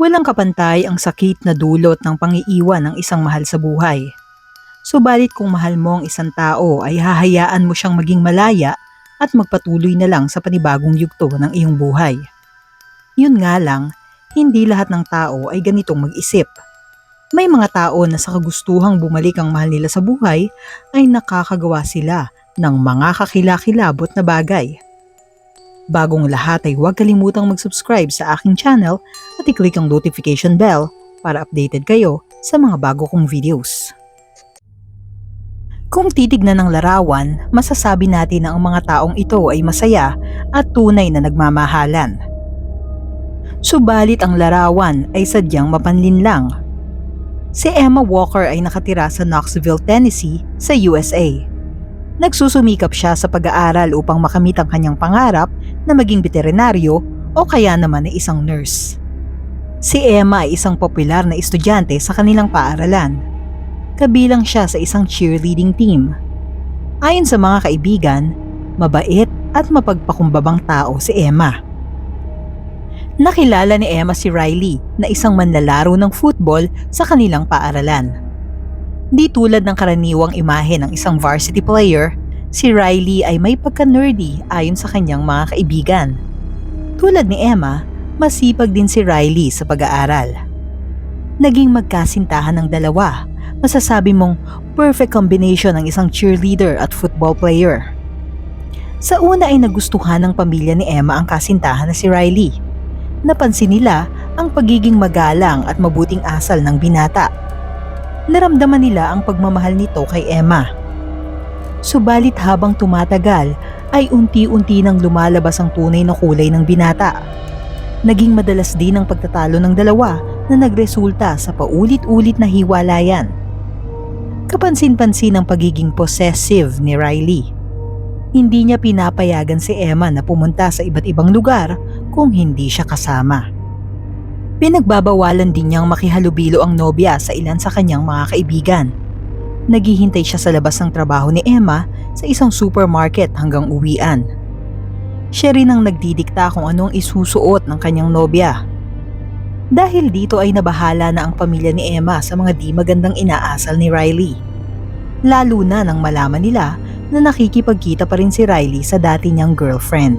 Walang kapantay ang sakit na dulot ng pangiiwan ng isang mahal sa buhay. Subalit kung mahal mo ang isang tao ay hahayaan mo siyang maging malaya at magpatuloy na lang sa panibagong yugto ng iyong buhay. Yun nga lang, hindi lahat ng tao ay ganitong mag-isip. May mga tao na sa kagustuhang bumalik ang mahal nila sa buhay ay nakakagawa sila ng mga kakilakilabot na bagay. Bagong lahat ay huwag kalimutang mag-subscribe sa aking channel at i-click ang notification bell para updated kayo sa mga bago kong videos. Kung titignan ng larawan, masasabi natin na ang mga taong ito ay masaya at tunay na nagmamahalan. Subalit ang larawan ay sadyang mapanlin lang. Si Emma Walker ay nakatira sa Knoxville, Tennessee sa USA. Nagsusumikap siya sa pag-aaral upang makamit ang kanyang pangarap na maging veterinaryo o kaya naman ay isang nurse. Si Emma ay isang popular na estudyante sa kanilang paaralan. Kabilang siya sa isang cheerleading team. Ayon sa mga kaibigan, mabait at mapagpakumbabang tao si Emma. Nakilala ni Emma si Riley na isang manlalaro ng football sa kanilang paaralan. Di tulad ng karaniwang imahe ng isang varsity player, si Riley ay may pagka-nerdy ayon sa kanyang mga kaibigan. Tulad ni Emma, masipag din si Riley sa pag-aaral. Naging magkasintahan ng dalawa, masasabi mong perfect combination ng isang cheerleader at football player. Sa una ay nagustuhan ng pamilya ni Emma ang kasintahan na si Riley. Napansin nila ang pagiging magalang at mabuting asal ng binata naramdaman nila ang pagmamahal nito kay Emma. Subalit habang tumatagal ay unti-unti nang lumalabas ang tunay na kulay ng binata. Naging madalas din ang pagtatalo ng dalawa na nagresulta sa paulit-ulit na hiwalayan. Kapansin-pansin ang pagiging possessive ni Riley. Hindi niya pinapayagan si Emma na pumunta sa iba't ibang lugar kung hindi siya kasama. Pinagbabawalan din niyang makihalubilo ang nobya sa ilan sa kanyang mga kaibigan. Naghihintay siya sa labas ng trabaho ni Emma sa isang supermarket hanggang uwian. Siya rin ang nagdidikta kung anong isusuot ng kanyang nobya. Dahil dito ay nabahala na ang pamilya ni Emma sa mga di magandang inaasal ni Riley. Lalo na nang malaman nila na nakikipagkita pa rin si Riley sa dati niyang girlfriend.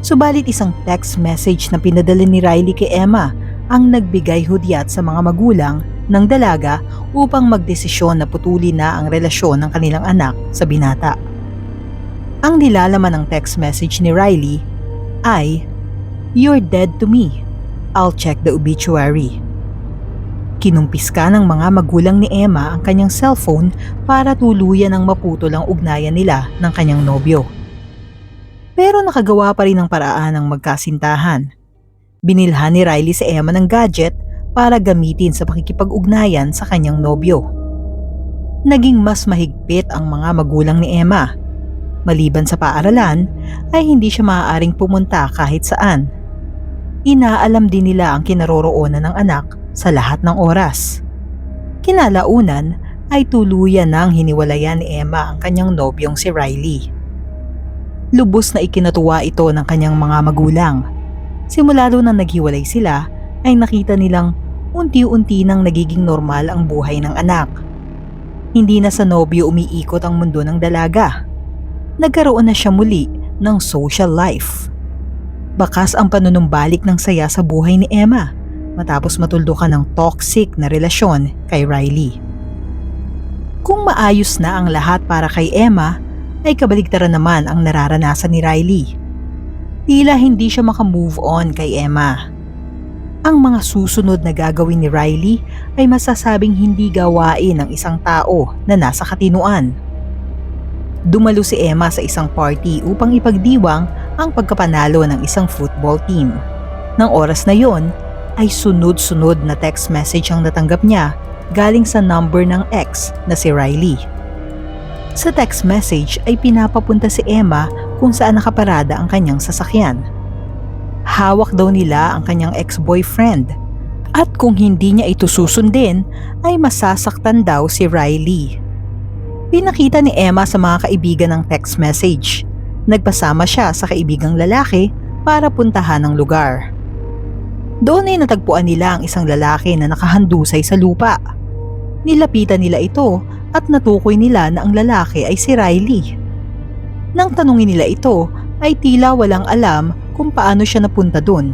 Subalit isang text message na pinadala ni Riley kay Emma ang nagbigay hudyat sa mga magulang ng dalaga upang magdesisyon na putulin na ang relasyon ng kanilang anak sa binata. Ang nilalaman ng text message ni Riley ay, You're dead to me. I'll check the obituary. Kinumpis ka ng mga magulang ni Emma ang kanyang cellphone para tuluyan ang maputol ang ugnayan nila ng kanyang nobyo. Pero nakagawa pa rin ng paraan ng magkasintahan. Binilhan ni Riley si Emma ng gadget para gamitin sa pakikipag-ugnayan sa kanyang nobyo. Naging mas mahigpit ang mga magulang ni Emma. Maliban sa paaralan, ay hindi siya maaaring pumunta kahit saan. Inaalam din nila ang kinaroroonan ng anak sa lahat ng oras. Kinalaunan ay tuluyan nang hiniwalayan ni Emma ang kanyang nobyong si Riley. Lubos na ikinatuwa ito ng kanyang mga magulang. Simula doon na naghiwalay sila, ay nakita nilang unti-unti nang nagiging normal ang buhay ng anak. Hindi na sa nobyo umiikot ang mundo ng dalaga. Nagkaroon na siya muli ng social life. Bakas ang panunumbalik ng saya sa buhay ni Emma matapos matuldukan ng toxic na relasyon kay Riley. Kung maayos na ang lahat para kay Emma, ay kabaligtaran naman ang nararanasan ni Riley. Tila hindi siya makamove on kay Emma. Ang mga susunod na gagawin ni Riley ay masasabing hindi gawain ng isang tao na nasa katinuan. Dumalo si Emma sa isang party upang ipagdiwang ang pagkapanalo ng isang football team. Nang oras na yon, ay sunod-sunod na text message ang natanggap niya galing sa number ng ex na si Riley. Sa text message ay pinapapunta si Emma kung saan nakaparada ang kanyang sasakyan. Hawak daw nila ang kanyang ex-boyfriend at kung hindi niya ito susundin ay masasaktan daw si Riley. Pinakita ni Emma sa mga kaibigan ng text message. Nagpasama siya sa kaibigang lalaki para puntahan ang lugar. Doon ay natagpuan nila ang isang lalaki na nakahandusay sa lupa. Nilapitan nila ito at natukoy nila na ang lalaki ay si Riley. Nang tanungin nila ito ay tila walang alam kung paano siya napunta doon.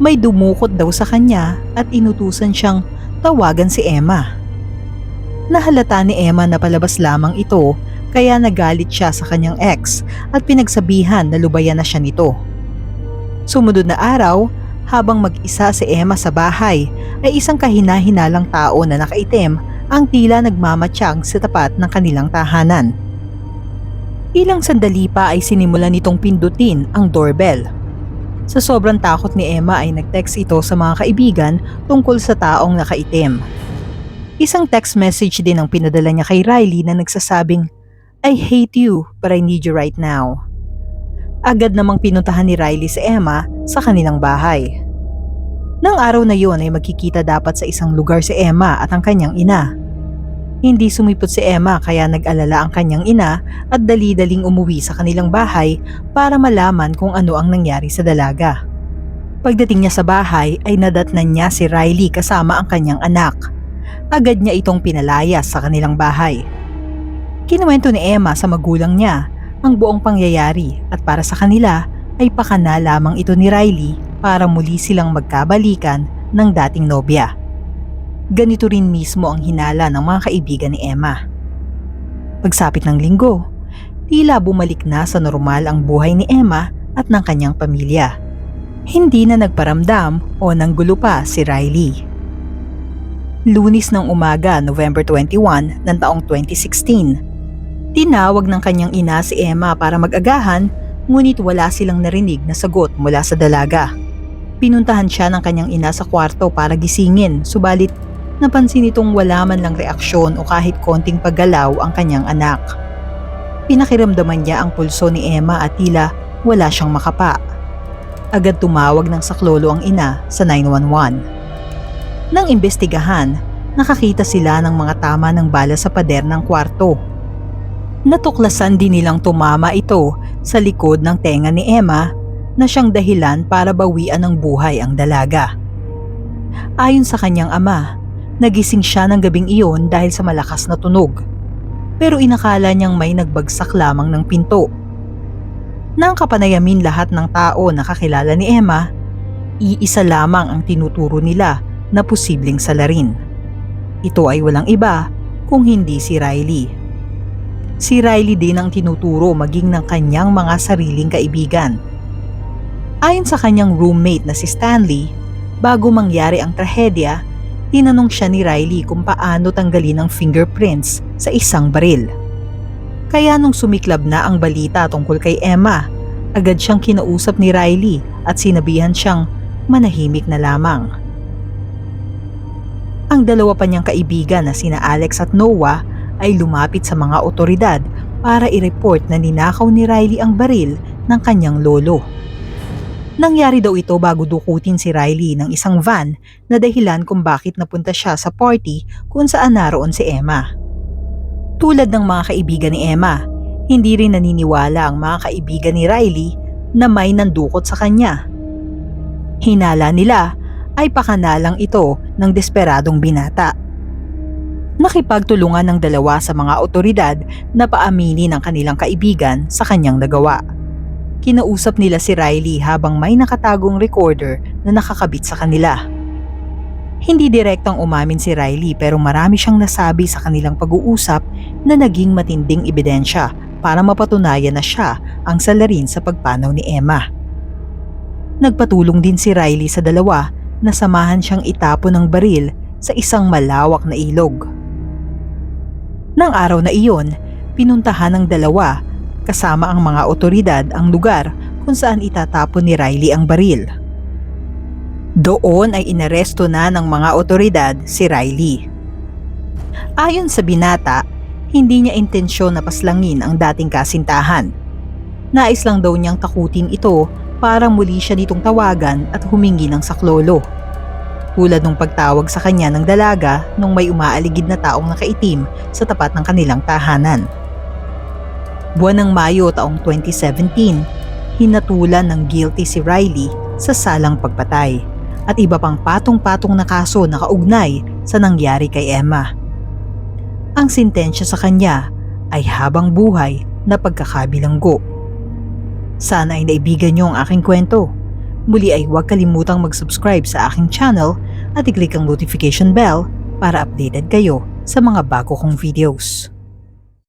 May dumukot daw sa kanya at inutusan siyang tawagan si Emma. Nahalata ni Emma na palabas lamang ito kaya nagalit siya sa kanyang ex at pinagsabihan na lubayan na siya nito. Sumunod na araw, habang mag-isa si Emma sa bahay, ay isang kahina-hinalang tao na nakaitim ang tila nagmamatsyag sa tapat ng kanilang tahanan. Ilang sandali pa ay sinimulan nitong pindutin ang doorbell. Sa sobrang takot ni Emma ay nag-text ito sa mga kaibigan tungkol sa taong nakaitim. Isang text message din ang pinadala niya kay Riley na nagsasabing, I hate you but I need you right now. Agad namang pinuntahan ni Riley si Emma sa kanilang bahay. Nang araw na yon ay magkikita dapat sa isang lugar si Emma at ang kanyang ina. Hindi sumipot si Emma kaya nag-alala ang kanyang ina at dali-daling umuwi sa kanilang bahay para malaman kung ano ang nangyari sa dalaga. Pagdating niya sa bahay ay nadatnan niya si Riley kasama ang kanyang anak. Agad niya itong pinalayas sa kanilang bahay. Kinuwento ni Emma sa magulang niya ang buong pangyayari at para sa kanila ay pakana lamang ito ni Riley para muli silang magkabalikan ng dating nobya. Ganito rin mismo ang hinala ng mga kaibigan ni Emma. Pagsapit ng linggo, tila bumalik na sa normal ang buhay ni Emma at ng kanyang pamilya. Hindi na nagparamdam o nanggulo pa si Riley. Lunis ng umaga, November 21 ng taong 2016. Tinawag ng kanyang ina si Emma para mag-agahan ngunit wala silang narinig na sagot mula sa dalaga. Pinuntahan siya ng kanyang ina sa kwarto para gisingin subalit napansin itong wala man lang reaksyon o kahit konting paggalaw ang kanyang anak. Pinakiramdaman niya ang pulso ni Emma at tila wala siyang makapa. Agad tumawag ng saklolo ang ina sa 911. Nang imbestigahan, nakakita sila ng mga tama ng bala sa pader ng kwarto. Natuklasan din nilang tumama ito sa likod ng tenga ni Emma na siyang dahilan para bawian ng buhay ang dalaga. Ayon sa kanyang ama, nagising siya ng gabing iyon dahil sa malakas na tunog. Pero inakala niyang may nagbagsak lamang ng pinto. Nang kapanayamin lahat ng tao na kakilala ni Emma, iisa lamang ang tinuturo nila na posibleng salarin. Ito ay walang iba kung hindi si Riley. Si Riley din ang tinuturo maging ng kanyang mga sariling kaibigan. Ayon sa kanyang roommate na si Stanley, bago mangyari ang trahedya, tinanong siya ni Riley kung paano tanggalin ang fingerprints sa isang baril. Kaya nung sumiklab na ang balita tungkol kay Emma, agad siyang kinausap ni Riley at sinabihan siyang manahimik na lamang. Ang dalawa pa niyang kaibigan na sina Alex at Noah ay lumapit sa mga otoridad para i-report na ninakaw ni Riley ang baril ng kanyang lolo. Nangyari daw ito bago dukutin si Riley ng isang van na dahilan kung bakit napunta siya sa party kung saan naroon si Emma. Tulad ng mga kaibigan ni Emma, hindi rin naniniwala ang mga kaibigan ni Riley na may nandukot sa kanya. Hinala nila ay pakanalang ito ng desperadong binata. Nakipagtulungan ng dalawa sa mga otoridad na paaminin ang kanilang kaibigan sa kanyang nagawa. Kinausap nila si Riley habang may nakatagong recorder na nakakabit sa kanila. Hindi direktang umamin si Riley pero marami siyang nasabi sa kanilang pag-uusap na naging matinding ebidensya para mapatunayan na siya ang salarin sa pagpanaw ni Emma. Nagpatulong din si Riley sa dalawa na samahan siyang itapon ng baril sa isang malawak na ilog. Nang araw na iyon, pinuntahan ng dalawa kasama ang mga otoridad ang lugar kung saan itatapon ni Riley ang baril. Doon ay inaresto na ng mga otoridad si Riley. Ayon sa binata, hindi niya intensyon na paslangin ang dating kasintahan. Nais lang daw niyang takutin ito para muli siya nitong tawagan at humingi ng saklolo. Tulad nung pagtawag sa kanya ng dalaga nung may umaaligid na taong nakaitim sa tapat ng kanilang tahanan. Buwan ng Mayo taong 2017, hinatulan ng guilty si Riley sa salang pagpatay at iba pang patong-patong na kaso na kaugnay sa nangyari kay Emma. Ang sintensya sa kanya ay habang buhay na pagkakabilanggo. Sana ay naibigan niyo ang aking kwento. Muli ay huwag kalimutang mag-subscribe sa aking channel at i-click ang notification bell para updated kayo sa mga bago kong videos.